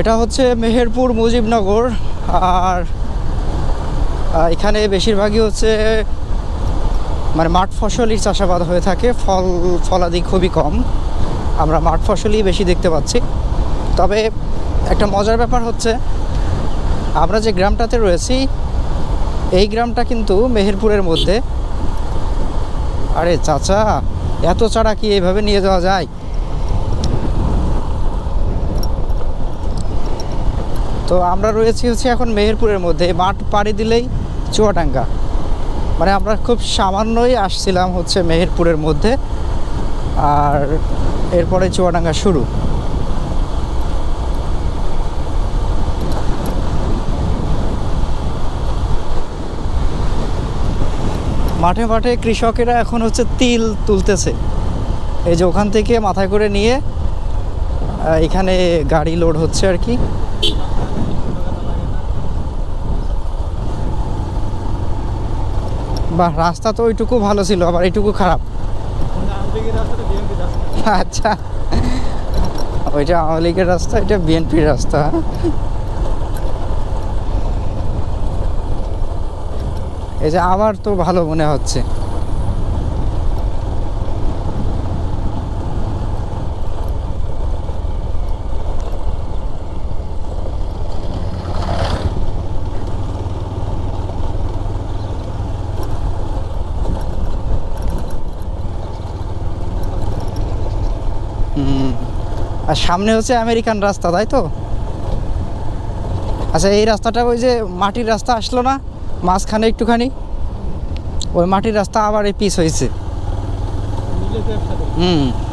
এটা হচ্ছে মেহেরপুর মুজিবনগর, আর এখানে বেশিরভাগই হচ্ছে মানে মাঠ ফসলই চাষাবাদ হয়ে থাকে, ফল, ফলাদি খুবই কম। আমরা মাঠ ফসলই বেশি দেখতে পাচ্ছি। তবে একটা মজার ব্যাপার হচ্ছে, আমরা যে গ্রামটাতে রয়েছি, এই গ্রামটা কিন্তু মেহেরপুরের মধ্যে। আরে চাচা, এত চারা কি এইভাবে নিয়ে যাওয়া যায়? তো আমরা রয়েছি হচ্ছে এখন মেহেরপুরের মধ্যে, মাঠ পাড়ি দিলেই চুয়াডাঙ্গা। মানে আমরা খুব সামান্যই আসছিলাম হচ্ছে মেহেরপুরের মধ্যে, আর এরপরে চুয়াডাঙ্গা শুরু। মাঠে মাঠে কৃষকেরা এখন হচ্ছে তিল তুলতেছে। এই যে ওখান থেকে মাথায় করে নিয়ে এখানে গাড়ি লোড হচ্ছে আর কি। বাহ, রাস্তা তো ওইটুকু ভালো ছিল, আবার এইটুকু খারাপ। আচ্ছা। ওইটা আওয়ামী লীগের রাস্তা, এটা বিএনপির রাস্তা। এই যে আবার তো ভালো মনে হচ্ছে। আর সামনে হচ্ছে আমেরিকান রাস্তা, তাই তো? আচ্ছা এই রাস্তাটা ওই যে মাটির রাস্তা আসলো না? মাঝখানে একটুখানি? ওই মাটির রাস্তা আবার এই পিস হয়েছে। হুম।